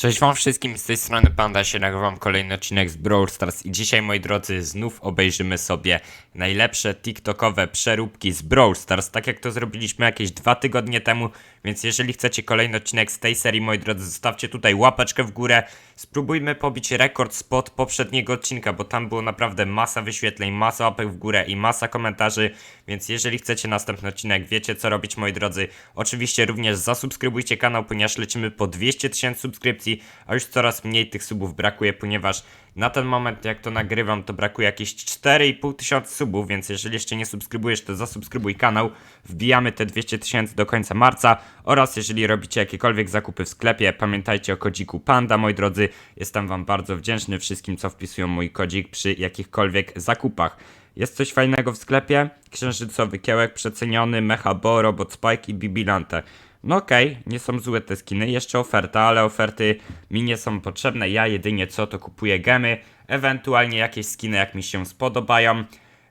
Cześć wam wszystkim, z tej strony Panda się nagrywam kolejny odcinek z Brawl Stars i dzisiaj moi drodzy znów obejrzymy sobie najlepsze TikTokowe przeróbki z Brawl Stars, tak jak to zrobiliśmy jakieś dwa tygodnie temu, więc jeżeli chcecie kolejny odcinek z tej serii moi drodzy zostawcie tutaj łapeczkę w górę, spróbujmy pobić rekord spot poprzedniego odcinka, bo tam było naprawdę masa wyświetleń, masa łapek w górę i masa komentarzy, więc jeżeli chcecie następny odcinek, wiecie co robić moi drodzy, oczywiście również zasubskrybujcie kanał, ponieważ lecimy po 200 tysięcy subskrypcji, a już coraz mniej tych subów brakuje, ponieważ na ten moment jak to nagrywam, to brakuje jakieś 4,5 tysiąca subów, więc jeżeli jeszcze nie subskrybujesz, to zasubskrybuj kanał, wbijamy te 200 tysięcy do końca marca oraz jeżeli robicie jakiekolwiek zakupy w sklepie, pamiętajcie o kodziku PANDA, moi drodzy, jestem wam bardzo wdzięczny wszystkim, co wpisują mój kodzik przy jakichkolwiek zakupach. Jest coś fajnego w sklepie? Księżycowy kiełek przeceniony, Robot Spike i Bibilante. No okej, nie są złe te skiny, jeszcze oferta, ale oferty mi nie są potrzebne, ja jedynie co to kupuję gemy, ewentualnie jakieś skiny jak mi się spodobają.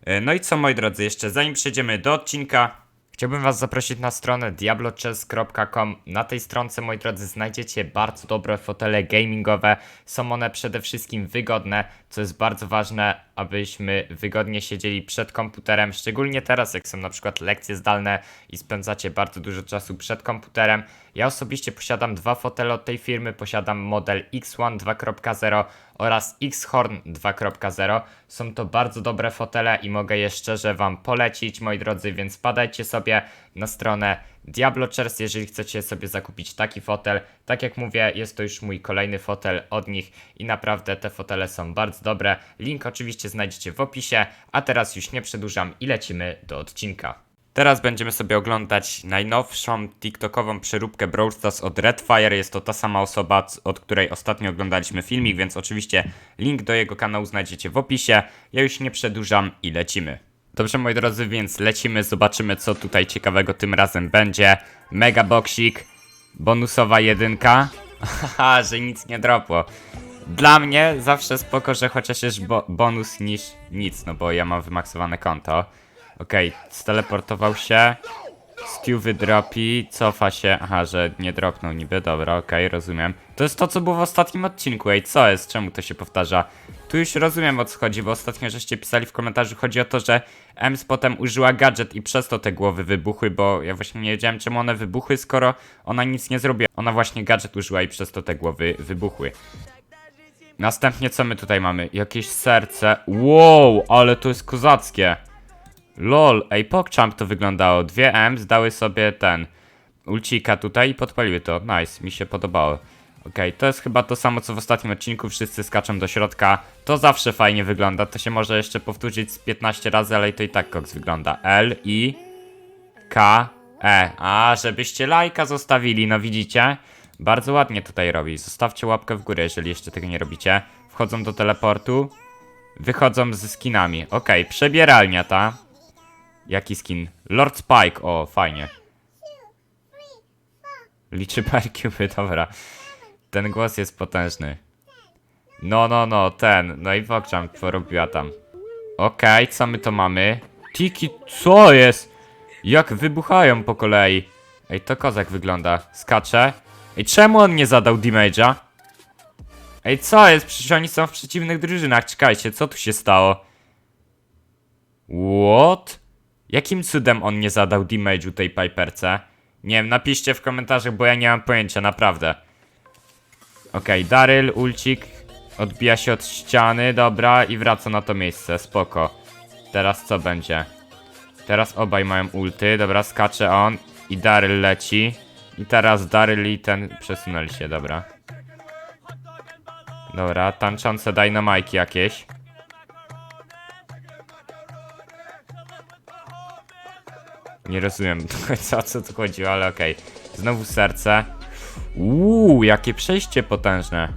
E, No i co moi drodzy, jeszcze zanim przejdziemy do odcinka, Chciałbym Was zaprosić na stronę diablochess.com. Na tej stronce, moi drodzy, znajdziecie bardzo dobre fotele gamingowe. Są one przede wszystkim wygodne, co jest bardzo ważne, abyśmy wygodnie siedzieli przed komputerem, szczególnie teraz, jak są na przykład lekcje zdalne i spędzacie bardzo dużo czasu przed komputerem. Ja osobiście posiadam dwa fotele od tej firmy. Posiadam model X1 2.0 oraz X-Horn 2.0. Są to bardzo dobre fotele i mogę je szczerze Wam polecić, moi drodzy, więc padajcie sobie na stronę Diablo Chairs, jeżeli chcecie sobie zakupić taki fotel. Tak jak mówię, jest to już mój kolejny fotel od nich i naprawdę te fotele są bardzo dobre. Link oczywiście znajdziecie w opisie, a teraz już nie przedłużam i lecimy do odcinka. Teraz będziemy sobie oglądać najnowszą TikTokową przeróbkę Brawl Stars od Redfire. Jest to ta sama osoba, od której ostatnio oglądaliśmy filmik, więc oczywiście link do jego kanału znajdziecie w opisie. Ja już nie przedłużam i lecimy. Dobrze moi drodzy, więc lecimy, zobaczymy co tutaj ciekawego tym razem będzie. Mega boksik, bonusowa jedynka. Haha, że nic nie dropło. Dla mnie zawsze spoko, że chociaż jest bo bonus niż nic, no bo ja mam wymaksowane konto. Okej, steleportował się. Stu wydropi, cofa się. Aha, że nie dropnął niby, dobra, okej, rozumiem. To jest to, co było w ostatnim odcinku, ej, co jest? Czemu to się powtarza? Tu już rozumiem o co chodzi, bo ostatnio żeście pisali w komentarzu, chodzi o to, że Ems potem użyła gadżet i przez to te głowy wybuchły, bo ja właśnie nie wiedziałem czemu one wybuchły, skoro ona nic nie zrobiła. Ona właśnie gadżet użyła i przez to te głowy wybuchły. Następnie co my tutaj mamy? Jakieś serce. Wow, ale to jest kozackie. Lol, ej, PogChamp to wyglądało. Dwie M zdały sobie ten ulcika tutaj i podpaliły to. Nice, mi się podobało. Okej, to jest chyba to samo co w ostatnim odcinku. Wszyscy skaczą do środka. To zawsze fajnie wygląda. To się może jeszcze powtórzyć z 15 razy, ale to i tak koks wygląda. L, I, K, E. A, żebyście lajka zostawili, no widzicie? Bardzo ładnie tutaj robi. Zostawcie łapkę w górę, jeżeli jeszcze tego nie robicie. Wchodzą do teleportu. Wychodzą ze skinami. Okej, przebieralnia ta. Jaki skin? Lord Spike, o, fajnie. Liczy parkiuby, dobra. Ten głos jest potężny. No, no, no, ten. No i Wokczam porobiła tam. Okej, co my to mamy? Tiki, co jest? Jak wybuchają po kolei. Ej, to kozak wygląda. Skacze. Ej, czemu on nie zadał damage'a? Ej, co jest? Przecież oni są w przeciwnych drużynach. Czekajcie, co tu się stało? What? Jakim cudem on nie zadał damage'u tej Piperce? Nie wiem, napiszcie w komentarzach, bo ja nie mam pojęcia, naprawdę. Okej, Daryl, ulcik, odbija się od ściany, dobra, i wraca na to miejsce, spoko. Teraz co będzie? Teraz obaj mają ulty, dobra, skacze on i Daryl leci. I teraz Daryl i ten przesunęli się, dobra. Dobra, tańczące dynamajki jakieś. Nie rozumiem do końca o co tu chodziło, ale okej. Znowu serce. Uuu, jakie przejście potężne.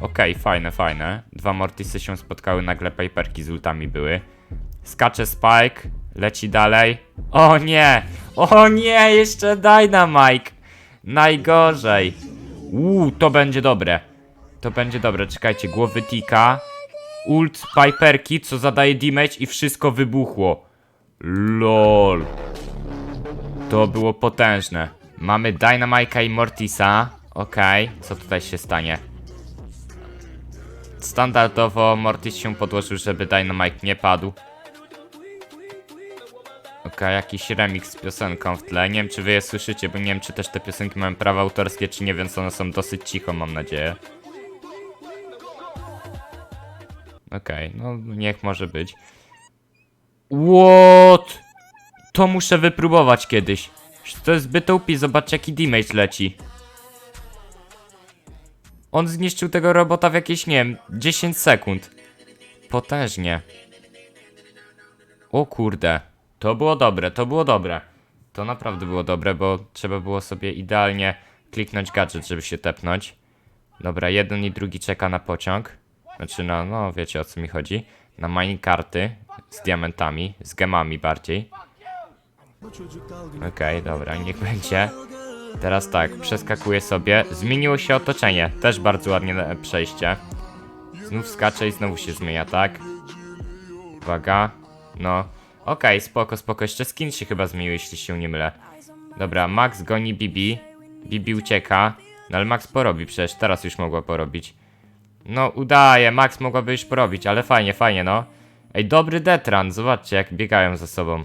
Okej, fajne, fajne. Dwa Mortisy się spotkały, nagle Piperki z ultami były. Skacze Spike, leci dalej. O nie! O nie, jeszcze Dynamite! Najgorzej. Uuu, to będzie dobre. To będzie dobre, czekajcie, głowy Tika. Ult Piperki, co zadaje damage i wszystko wybuchło. LOL. To było potężne. Mamy Dynamite'a i Mortisa. Okej, co tutaj się stanie? Standardowo Mortis się podłożył, żeby Dynamite nie padł. Okej, jakiś remix z piosenką w tle. Nie wiem, czy wy je słyszycie, bo nie wiem, czy też te piosenki mają prawa autorskie, czy nie, więc one są dosyć cicho, mam nadzieję. Okej, no niech może być. What? To muszę wypróbować kiedyś. To jest zbyt OP, zobaczcie jaki damage leci. On zniszczył tego robota w jakieś, nie wiem, 10 sekund. Potężnie. O kurde. To było dobre, to było dobre. To naprawdę było dobre, bo trzeba było sobie idealnie kliknąć gadżet, żeby się tepnąć. Dobra, jeden i drugi czeka na pociąg. Znaczy, no, no wiecie o co mi chodzi. Na minekarty z diamentami, z gemami bardziej. Okej, dobra, niech będzie. Teraz tak, przeskakuję sobie. Zmieniło się otoczenie, też bardzo ładnie przejście. Znów skacze i znowu się zmienia, tak? Uwaga, no. Okej, spoko, spoko. Jeszcze skin się chyba zmienił, jeśli się nie mylę. Dobra, Max goni Bibi. Bibi ucieka. No ale Max porobi przecież, teraz już mogła porobić. No, udaje, Max mogłaby już porobić, ale fajnie, fajnie, no. Ej, dobry Detran, zobaczcie jak biegają ze sobą.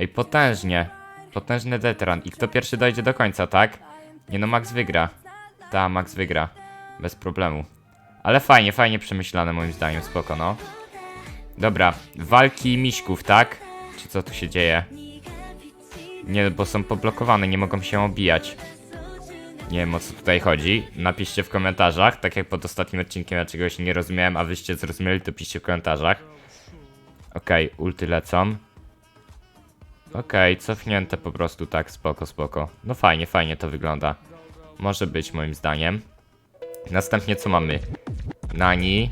Ej, potężnie. Potężny Detran. I kto pierwszy dojdzie do końca, tak? Nie no, Max wygra. Ta, Max wygra. Bez problemu. Ale fajnie, fajnie przemyślane moim zdaniem, spoko, no. Dobra, walki miśków, tak? Czy co tu się dzieje? Nie, bo są poblokowane, nie mogą się obijać. Nie wiem o co tutaj chodzi. Napiszcie w komentarzach, tak jak pod ostatnim odcinkiem ja czegoś nie rozumiałem, a wyście zrozumieli, to piszcie w komentarzach. Okej, ulty lecą. Okej, cofnięte po prostu tak, spoko, spoko. No fajnie, fajnie to wygląda. Może być moim zdaniem. Następnie co mamy? Nani.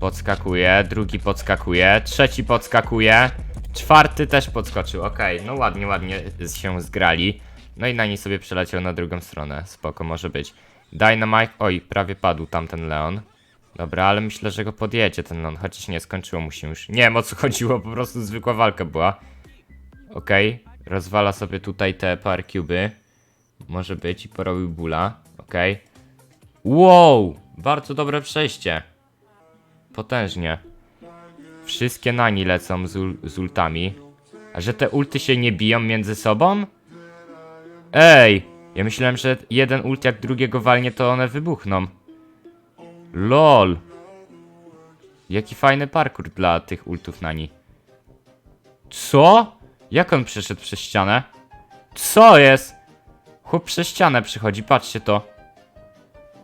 Podskakuje, drugi podskakuje, trzeci podskakuje, czwarty też podskoczył. Okej, no ładnie, ładnie się zgrali. No i Nani sobie przeleciał na drugą stronę. Spoko, może być. Dynamite. Oj, prawie padł tamten Leon. Dobra, ale myślę, że go podjedzie ten Leon, chociaż nie, skończyło mu się już. Nie wiem o co chodziło, po prostu zwykła walka była. Okej, rozwala sobie tutaj te par cuby. Może być i porobił bula. Okej. Wow! Bardzo dobre przejście. Potężnie. Wszystkie nani lecą z, ul z ultami. A że te ulty się nie biją między sobą? Ej! Ja myślałem, że jeden ult jak drugiego walnie, to one wybuchną. LOL! Jaki fajny parkour dla tych ultów nani. Co? Jak on przeszedł przez ścianę? Co jest? Chłop przez ścianę przychodzi, patrzcie to.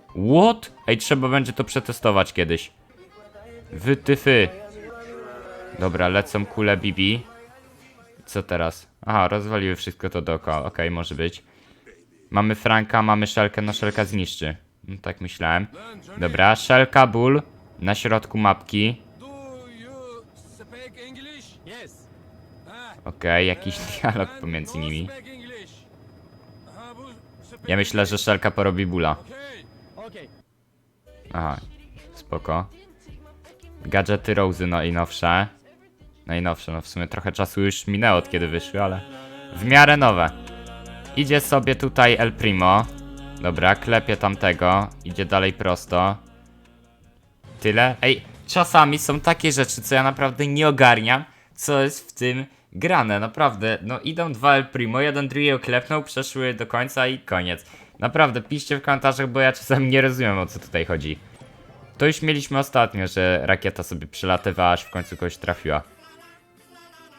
What? Ej, trzeba będzie to przetestować kiedyś. Wytyfy. Dobra, lecą kule Bibi. Co teraz? Aha, rozwaliły wszystko to dookoła. Okej, może być. Mamy Franka, mamy Szelkę, no Szelka zniszczy. No, tak myślałem. Dobra, Szelka, Bull. Na środku mapki. Okej, jakiś dialog pomiędzy nimi. Ja myślę, że Szelka porobi Bula. Okay. Okay. Aha, spoko. Gadżety Rosy najnowsze. Najnowsze, no w sumie trochę czasu już minęło od kiedy wyszły, ale w miarę nowe. Idzie sobie tutaj El Primo. Dobra, klepie tamtego. Idzie dalej prosto. Tyle. Ej, czasami są takie rzeczy, co ja naprawdę nie ogarniam, co jest w tym grane. Naprawdę, no idą dwa El Primo, jeden drugiego klepnął, przeszły do końca i koniec. Naprawdę, piszcie w komentarzach, bo ja czasami nie rozumiem o co tutaj chodzi. To już mieliśmy ostatnio, że rakieta sobie przelatywała, aż w końcu kogoś trafiła.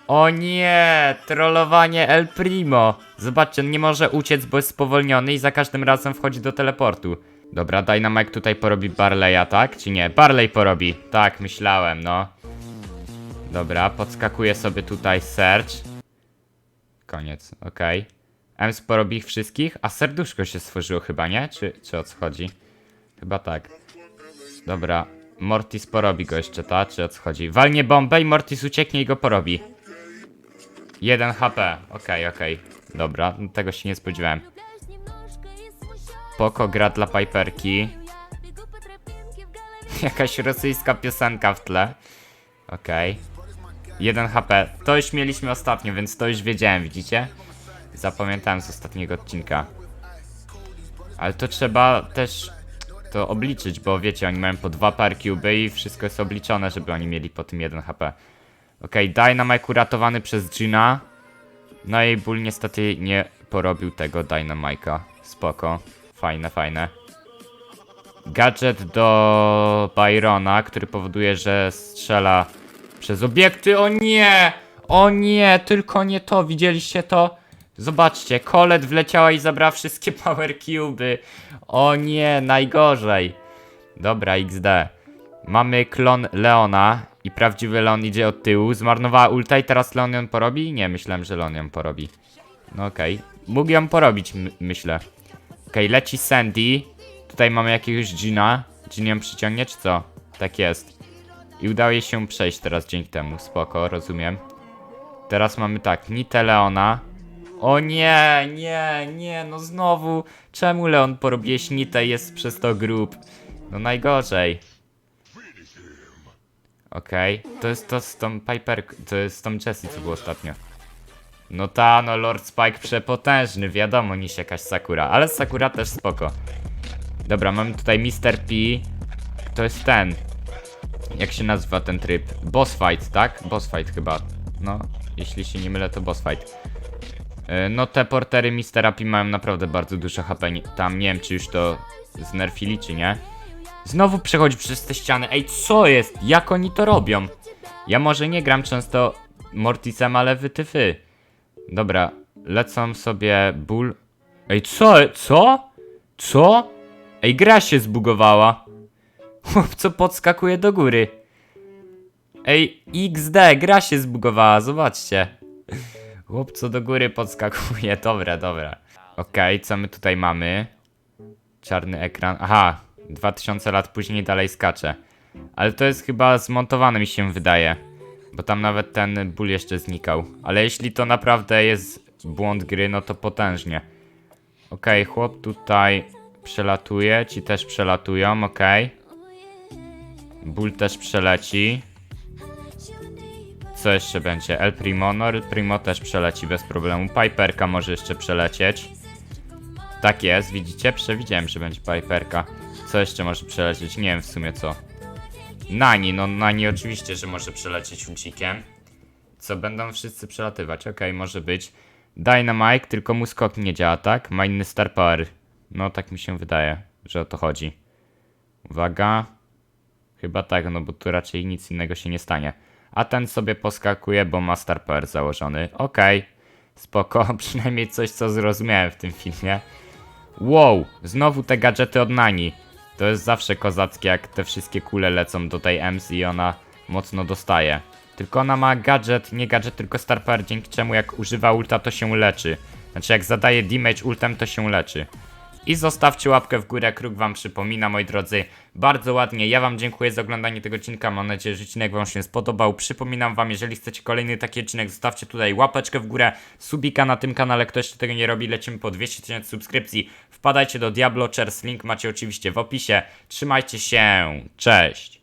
O nie! Trollowanie El Primo! Zobaczcie, nie może uciec, bo jest spowolniony i za każdym razem wchodzi do teleportu. Dobra, Dynamite tutaj porobi Barley'a, tak? Czy nie? Barley porobi. Tak, myślałem, no. Dobra, podskakuje sobie tutaj Search. Koniec, okej. Ems porobi ich wszystkich, a serduszko się stworzyło chyba, nie? Czy, czy o co chodzi? Chyba tak. Dobra, Mortis porobi go jeszcze, ta? Czy o co chodzi? Walnie bombę i Mortis ucieknie i go porobi. 1 HP, okej, okej. Dobra, no tego się nie spodziewałem. Poko gra dla Piperki. Jakaś rosyjska piosenka w tle. Okej. 1 HP. To już mieliśmy ostatnio, więc to już wiedziałem, widzicie? Zapamiętałem z ostatniego odcinka. Ale to trzeba też to obliczyć, bo wiecie, oni mają po dwa par cube i wszystko jest obliczone, żeby oni mieli po tym 1 HP. Okej, Dynamite uratowany przez Gina. No i Bull niestety nie porobił tego Dynamite'a. Spoko. Fajne, fajne. Gadżet do Byrona, który powoduje, że strzela przez obiekty. O nie! O nie! Tylko nie to. Widzieliście to? Zobaczcie, Colette wleciała i zabrała wszystkie Power Cube'y. O nie, najgorzej. Dobra, XD. Mamy klon Leona i prawdziwy Leon idzie od tyłu. Zmarnowała ulta i teraz Leon ją porobi? Nie, myślałem, że Leon ją porobi. No okej. Mógł ją porobić, my- myślę. Okej, leci Sandy. Tutaj mamy jakiegoś Gina. Gin ją przyciągnie, czy co? Tak jest. I udało jej się przejść teraz dzięki temu. Spoko, rozumiem. Teraz mamy tak, Nitę Leona. O nie, nie, nie, no znowu. Czemu Leon porobiłeś Nitę jest przez to grób? No najgorzej. Okej, to jest to z tą Piper, to jest z tą Jessie, co było ostatnio. No ta, no Lord Spike przepotężny, wiadomo, niż jakaś Sakura, ale Sakura też spoko. Dobra, mamy tutaj Mr. P. To jest ten. Jak się nazywa ten tryb? Boss fight, tak? Boss fight chyba. No, jeśli się nie mylę, to boss fight. Yy, No te portery Mr. P mają naprawdę bardzo dużo HP. Tam nie wiem, czy już to znerfili, czy nie. Znowu przechodzi przez te ściany. Ej, co jest? Jak oni to robią? Ja może nie gram często Mortisem, ale wytyfy. Dobra, lecą sobie ból. Ej, co? Co? Co? Ej, gra się zbugowała. Chłopco podskakuje do góry. Ej, XD, gra się zbugowała, zobaczcie. Chłopco do góry podskakuje, dobra, dobra. Okej, co my tutaj mamy? Czarny ekran. Aha, 2000 lat później dalej skacze. Ale to jest chyba zmontowane, mi się wydaje. Bo tam nawet ten ból jeszcze znikał. Ale jeśli to naprawdę jest błąd gry, no to potężnie. Okej, chłop tutaj przelatuje, ci też przelatują, okej. Ból też przeleci. Co jeszcze będzie? El Primo? No El Primo też przeleci bez problemu. Piperka może jeszcze przelecieć. Tak jest, widzicie? Przewidziałem, że będzie Piperka. Co jeszcze może przelecieć? Nie wiem w sumie co. Nani, no Nani oczywiście, że może przelecieć ucikiem. Co, będą wszyscy przelatywać, okej, może być. Dynamite, tylko mu skok nie działa, tak? Ma inny star power. No tak mi się wydaje, że o to chodzi. Uwaga. Chyba tak, no bo tu raczej nic innego się nie stanie. A ten sobie poskakuje, bo ma star power założony. Okej, spoko, przynajmniej coś co zrozumiałem w tym filmie. Wow, znowu te gadżety od Nani. To jest zawsze kozackie, jak te wszystkie kule lecą do tej Ems i ona mocno dostaje. Tylko ona ma gadżet, nie gadżet, tylko star power, dzięki czemu jak używa ulta to się leczy. Znaczy jak zadaje damage ultem to się leczy. I zostawcie łapkę w górę, Kruk wam przypomina, moi drodzy. Bardzo ładnie, ja wam dziękuję za oglądanie tego odcinka, mam nadzieję, że odcinek wam się spodobał. Przypominam wam, jeżeli chcecie kolejny taki odcinek, zostawcie tutaj łapeczkę w górę, subika na tym kanale, kto jeszcze tego nie robi, lecimy po 200 tysięcy subskrypcji. Wpadajcie do Diablo Chairs, link macie oczywiście w opisie. Trzymajcie się, cześć!